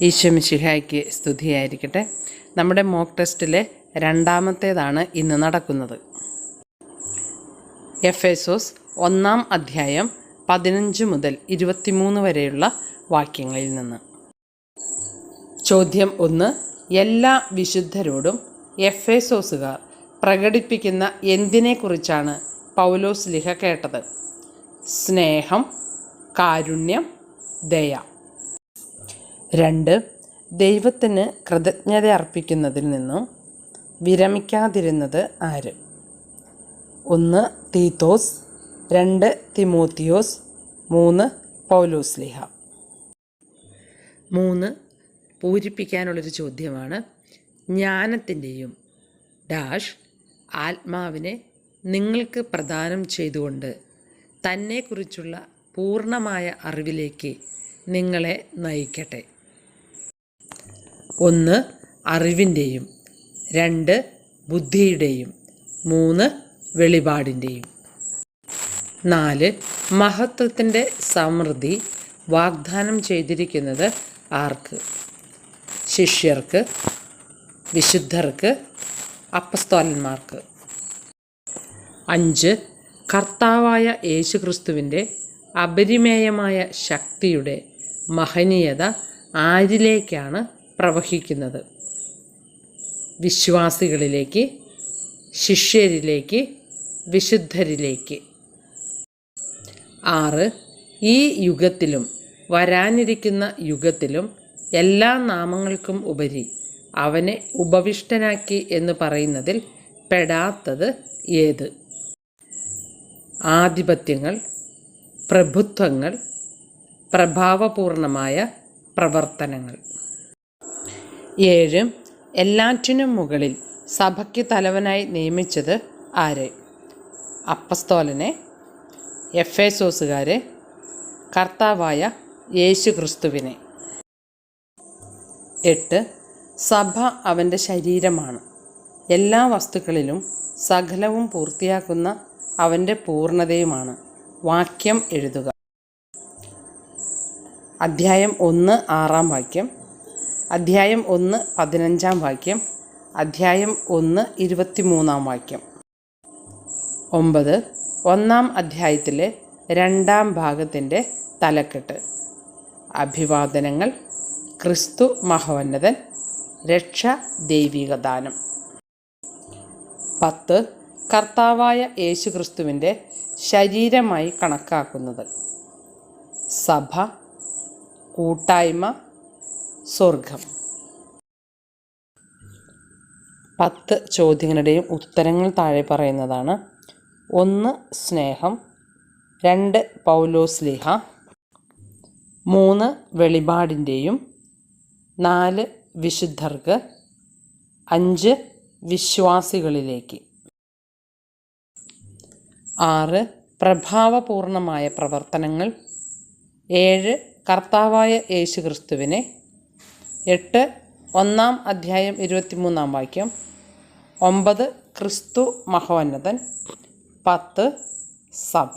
ഈശ്വമിശിഹായ്ക്ക് സ്തുതിയായിരിക്കട്ടെ. നമ്മുടെ മോക്ക് ടെസ്റ്റിലെ രണ്ടാമത്തേതാണ് ഇന്ന് നടക്കുന്നത്. എഫ് എസോസ് ഒന്നാം അധ്യായം പതിനഞ്ച് മുതൽ ഇരുപത്തിമൂന്ന് വരെയുള്ള വാക്യങ്ങളിൽ നിന്ന്. ചോദ്യം ഒന്ന് എല്ലാ വിശുദ്ധരോടും എഫ് എസോസുകാർ പ്രകടിപ്പിക്കുന്ന എന്തിനെക്കുറിച്ചാണ് പൗലോസ് ലിഹ കേട്ടത്? സ്നേഹം കാരുണ്യം ദയ. രണ്ട് ദൈവത്തിന് കൃതജ്ഞത അർപ്പിക്കുന്നതിൽ നിന്നും വിരമിക്കാതിരുന്നത് ആര്? ഒന്ന് തീത്തോസ് രണ്ട് തിമോത്തിയോസ് മൂന്ന് പൗലോസ്ലിഹ. മൂന്ന് പൂരിപ്പിക്കാനുള്ളൊരു ചോദ്യമാണ്. ജ്ഞാനത്തിന്റെയും ഡാഷ് ആത്മാവിനെ നിങ്ങൾക്ക് പ്രദാനം ചെയ്തുകൊണ്ട് തന്നെക്കുറിച്ചുള്ള പൂർണമായ അറിവിലേക്ക് നിങ്ങളെ നയിക്കട്ടെ. ഒന്ന് അറിവിന്റെയും. രണ്ട് ബുദ്ധിയുടെയും. മൂന്ന് വെളിപാടിന്റെയും. നാല് മഹത്വത്തിന്റെ സമൃദ്ധി വാഗ്ദാനം ചെയ്തിരിക്കുന്നത് ആർക്ക്? ശിഷ്യർക്ക് വിശുദ്ധർക്ക് അപ്പസ്തോലന്മാർക്ക്. അഞ്ച് കർത്താവായ യേശുക്രിസ്തുവിന്റെ അപരിമേയമായ ശക്തിയുടെ മഹനീയത ആരിലേക്കാണ് പ്രവഹിക്കുന്നത്. വിശ്വാസികളിലേക്ക് ശിഷ്യരിലേക്ക് വിശുദ്ധരിലേക്ക്. ആറ് ഈ യുഗത്തിലും വരാനിരിക്കുന്ന യുഗത്തിലും എല്ലാ നാമങ്ങൾക്കും ഉപരി അവനെ ഉപവിഷ്ടനാക്കി എന്ന് പറയുന്നതിൽ പെടാത്തത് ഏത്? ആധിപത്യങ്ങൾ പ്രഭുത്വങ്ങൾ പ്രഭാവപൂർണമായ പ്രവർത്തനങ്ങൾ. ഏഴ്. എല്ലാറ്റിനും മുകളിൽ സഭയ്ക്ക് തലവനായി നിയമിച്ചത് ആര്? അപ്പസ്തോലനെ എഫ് എ സോസുകാരെ കർത്താവായ യേശു ക്രിസ്തുവിനെ എട്ട്. സഭ അവന്റെ ശരീരമാണ്. എല്ലാ വസ്തുക്കളിലും സകലവും പൂർത്തിയാക്കുന്ന അവന്റെ പൂർണതയുമാണ്. വാക്യം എഴുതുക. അധ്യായം ഒന്ന് ആറാം വാക്യം. അധ്യായം ഒന്ന് പതിനഞ്ചാം വാക്യം. അധ്യായം ഒന്ന് ഇരുപത്തിമൂന്നാം വാക്യം. ഒമ്പത് ഒന്നാം അധ്യായത്തിലെ രണ്ടാം ഭാഗത്തിന്റെ തലക്കെട്ട്. അഭിവാദനങ്ങൾ ക്രിസ്തു മഹോന്നതൻ രക്ഷ ദൈവികദാനം പത്ത് കർത്താവായ യേശു ക്രിസ്തുവിന്റെ ശരീരമായി കണക്കാക്കുന്നത്. സഭ കൂട്ടായ്മ സ്വർഗം. പത്ത് ചോദ്യങ്ങളുടെയും ഉത്തരങ്ങൾ താഴെ പറയുന്നതാണ്. ഒന്ന് സ്നേഹം. രണ്ട് പൗലോസ്ലിഹ മൂന്ന് വെളിപാടിന്റെയും. നാല് വിശുദ്ധർക്ക്. അഞ്ച് വിശ്വാസികളിലേക്ക്. ആറ് പ്രഭാവപൂർണമായ പ്രവർത്തനങ്ങൾ. ഏഴ് കർത്താവായ യേശു ക്രിസ്തുവിനെ എട്ട് ഒന്നാം അധ്യായം ഇരുപത്തിമൂന്നാം വാക്യം. ഒമ്പത് ക്രിസ്തു മഹോന്നതൻ. പത്ത് സഭ.